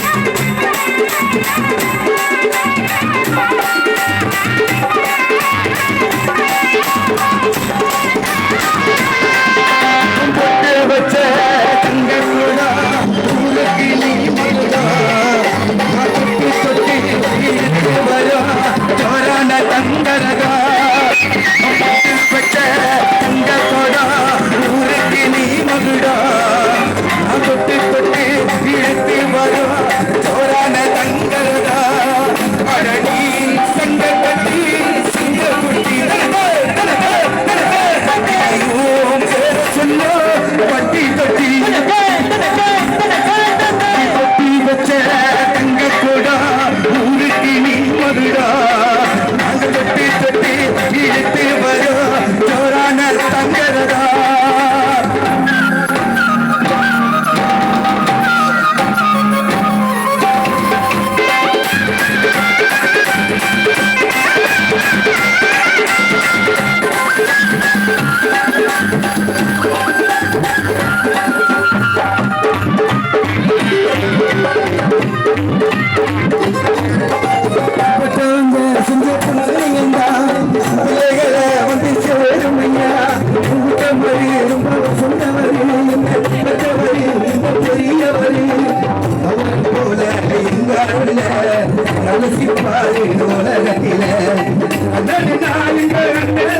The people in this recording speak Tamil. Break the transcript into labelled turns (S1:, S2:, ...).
S1: Thank you. கலசி பாரு உலகத்திலே அதனால் நீங்கள்